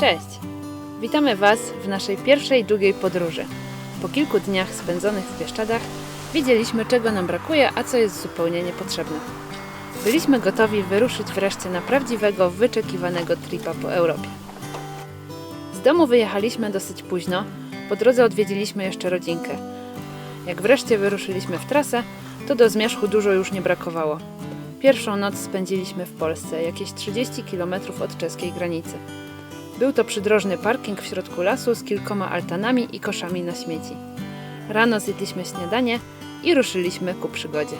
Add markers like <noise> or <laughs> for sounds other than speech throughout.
Cześć! Witamy Was w naszej pierwszej długiej podróży. Po kilku dniach spędzonych w Bieszczadach wiedzieliśmy, czego nam brakuje, a co jest zupełnie niepotrzebne. Byliśmy gotowi wyruszyć wreszcie na prawdziwego, wyczekiwanego tripa po Europie. Z domu wyjechaliśmy dosyć późno, po drodze odwiedziliśmy jeszcze rodzinkę. Jak wreszcie wyruszyliśmy w trasę, to do zmierzchu dużo już nie brakowało. Pierwszą noc spędziliśmy w Polsce, jakieś 30 km od czeskiej granicy. Był to przydrożny parking w środku lasu z kilkoma altanami i koszami na śmieci. Rano zjedliśmy śniadanie i ruszyliśmy ku przygodzie.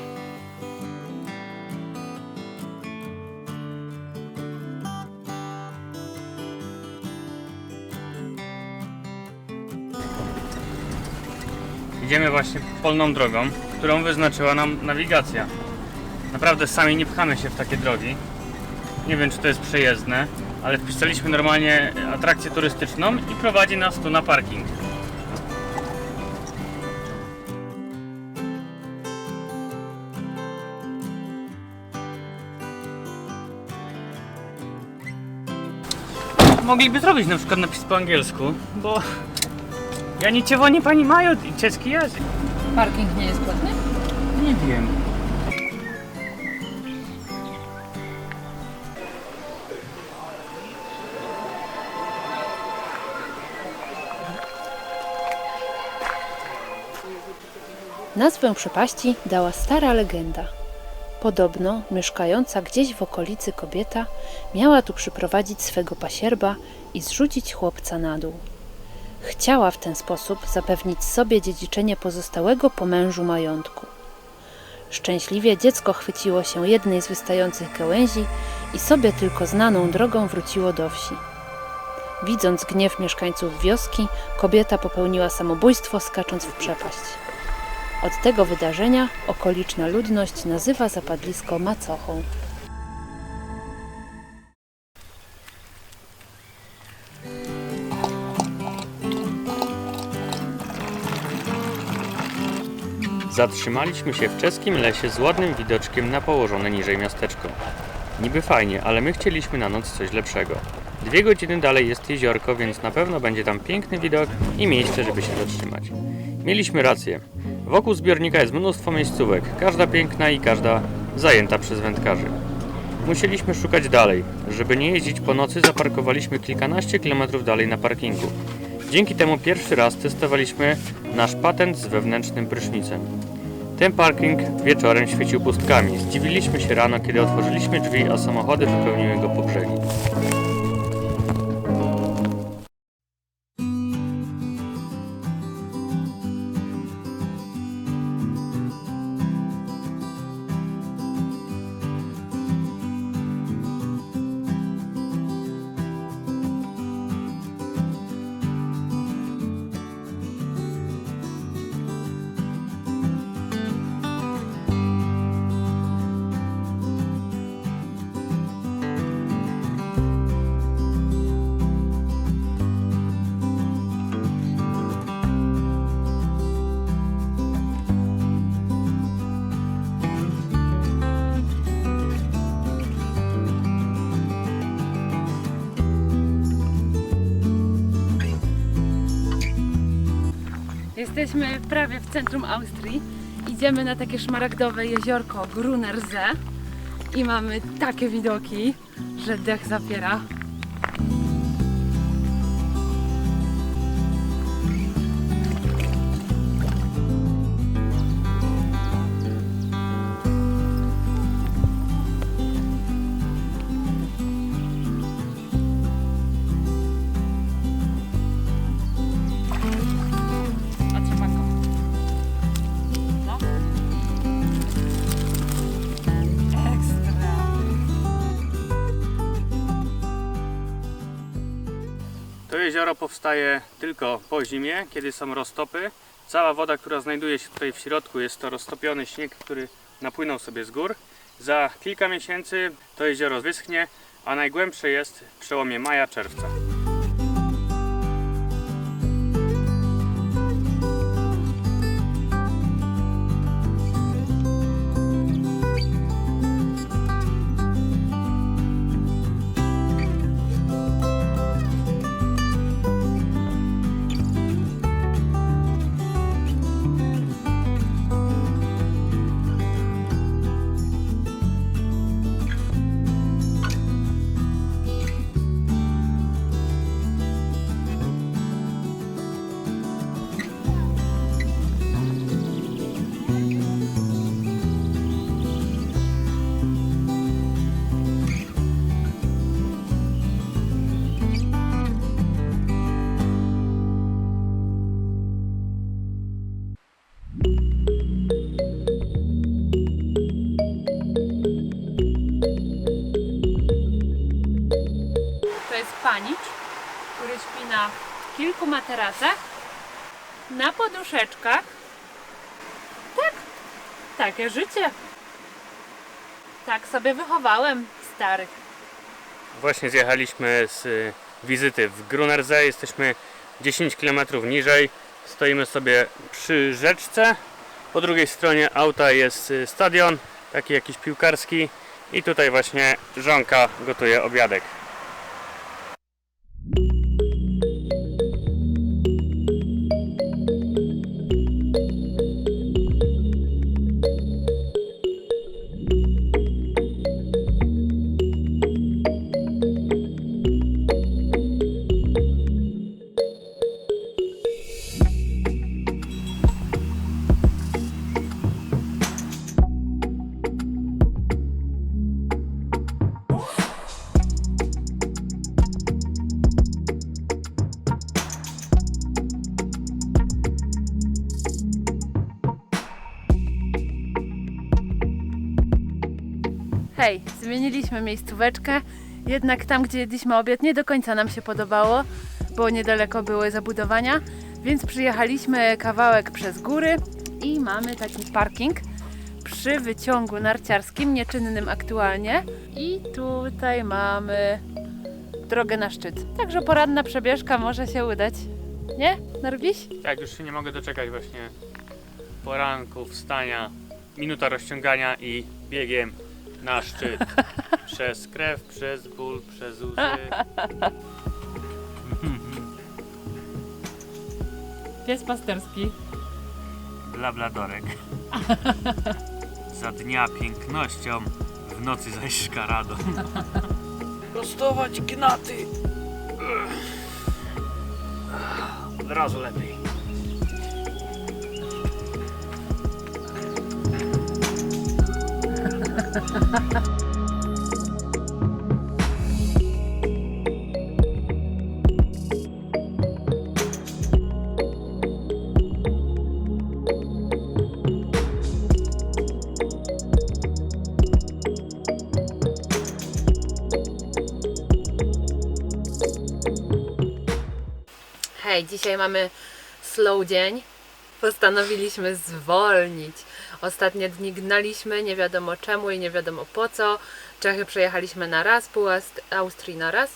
Idziemy właśnie polną drogą, którą wyznaczyła nam nawigacja. Naprawdę sami nie pchamy się w takie drogi. Nie wiem, czy to jest przejezdne, ale wpisaliśmy normalnie atrakcję turystyczną i prowadzi nas tu na parking. Mogliby zrobić na przykład napis po angielsku, bo ja nie cię pani mają i czeski język. Parking nie jest płatny? Nie wiem. Nazwę przepaści dała stara legenda. Podobno mieszkająca gdzieś w okolicy kobieta miała tu przyprowadzić swego pasierba i zrzucić chłopca na dół. Chciała w ten sposób zapewnić sobie dziedziczenie pozostałego po mężu majątku. Szczęśliwie dziecko chwyciło się jednej z wystających gałęzi i sobie tylko znaną drogą wróciło do wsi. Widząc gniew mieszkańców wioski, kobieta popełniła samobójstwo skacząc w przepaść. Od tego wydarzenia okoliczna ludność nazywa zapadlisko macochą. Zatrzymaliśmy się w czeskim lesie z ładnym widoczkiem na położone niżej miasteczko. Niby fajnie, ale my chcieliśmy na noc coś lepszego. Dwie godziny dalej jest jeziorko, więc na pewno będzie tam piękny widok i miejsce, żeby się zatrzymać. Mieliśmy rację. Wokół zbiornika jest mnóstwo miejscówek, każda piękna i każda zajęta przez wędkarzy. Musieliśmy szukać dalej. Żeby nie jeździć po nocy, zaparkowaliśmy kilkanaście kilometrów dalej na parkingu. Dzięki temu pierwszy raz testowaliśmy nasz patent z wewnętrznym prysznicem. Ten parking wieczorem świecił pustkami. Zdziwiliśmy się rano, kiedy otworzyliśmy drzwi, a samochody wypełniły go po brzegi. Jesteśmy prawie w centrum Austrii. Idziemy na takie szmaragdowe jeziorko Grunersee i mamy takie widoki, że dech zapiera. Jezioro powstaje tylko po zimie, kiedy są roztopy, Cała woda, która znajduje się tutaj w środku, jest to roztopiony śnieg, który napłynął sobie z gór. Za kilka miesięcy to jezioro wyschnie, a najgłębsze jest w przełomie maja-czerwca. Kilku materacach, na poduszeczkach. Tak, takie życie. Tak sobie wychowałem starych. Właśnie zjechaliśmy z y, wizyty w Grunerze. Jesteśmy 10 km niżej. Stoimy sobie przy rzeczce. Po drugiej stronie auta jest y, stadion, taki jakiś piłkarski. I tutaj właśnie żonka gotuje obiadek. Hej, zmieniliśmy miejscóweczkę, jednak tam, gdzie jedliśmy obiad, nie do końca nam się podobało, bo niedaleko były zabudowania, więc przyjechaliśmy kawałek przez góry i mamy taki parking przy wyciągu narciarskim, nieczynnym aktualnie. I tutaj mamy drogę na szczyt. Także poranna przebieżka może się udać. Nie, Norbiś? Tak, już się nie mogę doczekać właśnie poranku, wstania, minuta rozciągania i biegiem na szczyt. Przez krew, przez ból, przez łzy. Pies pasterski. Labladorek. Za dnia pięknością, w nocy zaś szkaradą. Prostować gnaty! Od razu lepiej. Hej, dzisiaj mamy slow dzień. Postanowiliśmy zwolnić. Ostatnie dni gnaliśmy, nie wiadomo czemu i nie wiadomo po co. Czechy przejechaliśmy na raz, pół Aust- Austrii na raz.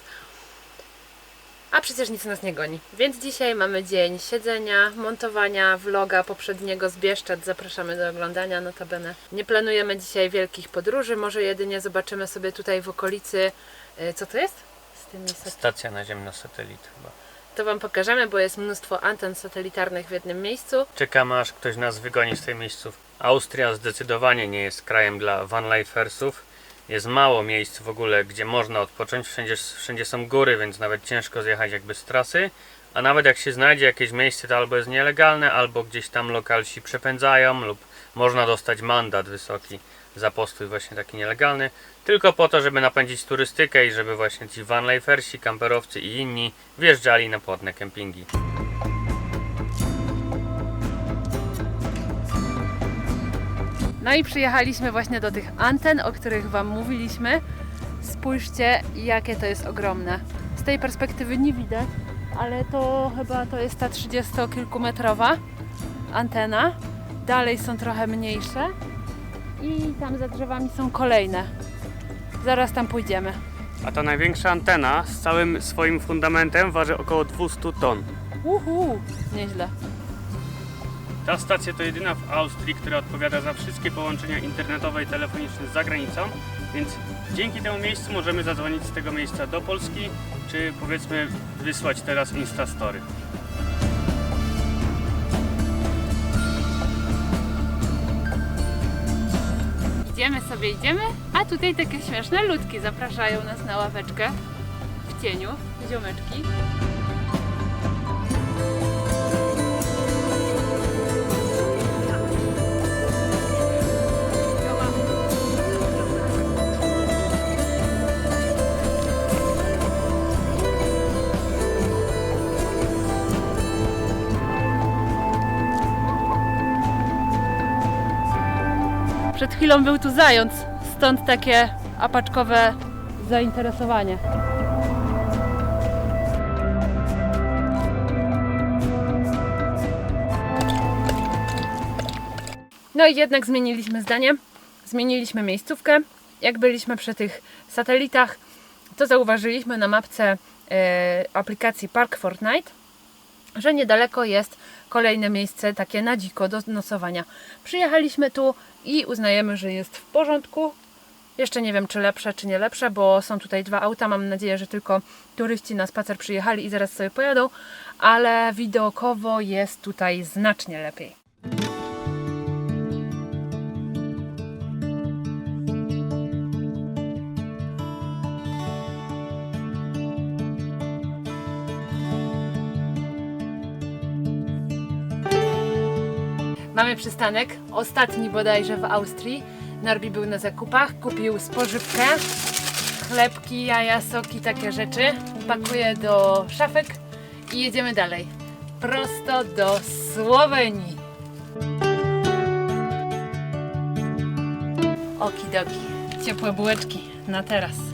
A przecież nic nas nie goni. Więc dzisiaj mamy dzień siedzenia, montowania vloga poprzedniego z Bieszczad. Zapraszamy do oglądania, notabene. Nie planujemy dzisiaj wielkich podróży, może jedynie zobaczymy sobie tutaj w okolicy, y, co to jest? Z tymi sat- Stacja naziemna satelit chyba. to Wam pokażemy, bo jest mnóstwo anten satelitarnych w jednym miejscu. Czekamy aż ktoś nas wygoni z tej miejsców. Austria zdecydowanie nie jest krajem dla vanlifersów. Jest mało miejsc w ogóle, gdzie można odpocząć. Wszędzie, wszędzie są góry, więc nawet ciężko zjechać jakby z trasy. A nawet jak się znajdzie jakieś miejsce, to albo jest nielegalne, albo gdzieś tam lokalsi przepędzają, lub można dostać mandat wysoki za postój właśnie taki nielegalny. Tylko po to, żeby napędzić turystykę i żeby właśnie ci vanlifersi, kamperowcy i inni wjeżdżali na płatne kempingi. No i przyjechaliśmy właśnie do tych anten, o których Wam mówiliśmy. Spójrzcie, jakie to jest ogromne. Z tej perspektywy nie widać, ale to chyba to jest ta 30-kilkumetrowa antena. Dalej są trochę mniejsze. I tam za drzewami są kolejne. Zaraz tam pójdziemy. A ta największa antena z całym swoim fundamentem waży około 200 ton. Uhu, nieźle. Ta stacja to jedyna w Austrii, która odpowiada za wszystkie połączenia internetowe i telefoniczne z zagranicą, więc dzięki temu miejscu możemy zadzwonić z tego miejsca do Polski, czy powiedzmy wysłać teraz Instastory. Idziemy sobie, idziemy, a tutaj takie śmieszne ludki zapraszają nas na ławeczkę w cieniu, ziomeczki. Chwilą był tu zając, stąd takie apaczkowe zainteresowanie. No i jednak zmieniliśmy zdanie, zmieniliśmy miejscówkę. Jak byliśmy przy tych satelitach, to zauważyliśmy na mapce e, aplikacji Park Fortnite, że niedaleko jest kolejne miejsce takie na dziko do nocowania. Przyjechaliśmy tu i uznajemy, że jest w porządku. Jeszcze nie wiem, czy lepsze, czy nie lepsze, bo są tutaj dwa auta. Mam nadzieję, że tylko turyści na spacer przyjechali i zaraz sobie pojadą, ale widokowo jest tutaj znacznie lepiej. Mamy przystanek, ostatni bodajże w Austrii. Norbi był na zakupach, kupił spożywkę, chlebki, jaja, soki, takie rzeczy. Pakuje do szafek i jedziemy dalej. Prosto do Słowenii. Okidoki, ciepłe bułeczki na teraz.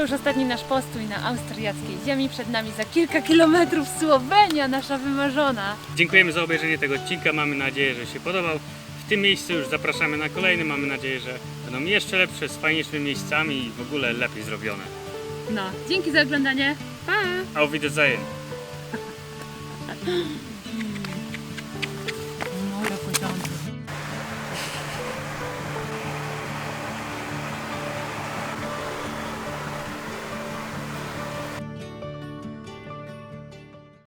To już ostatni nasz postój na austriackiej ziemi. Przed nami za kilka kilometrów Słowenia, nasza wymarzona. Dziękujemy za obejrzenie tego odcinka. Mamy nadzieję, że się podobał. W tym miejscu już zapraszamy na kolejny. Mamy nadzieję, że będą jeszcze lepsze, z fajniejszymi miejscami i w ogóle lepiej zrobione. No, dzięki za oglądanie. Pa! Auf Wiedersehen! <laughs>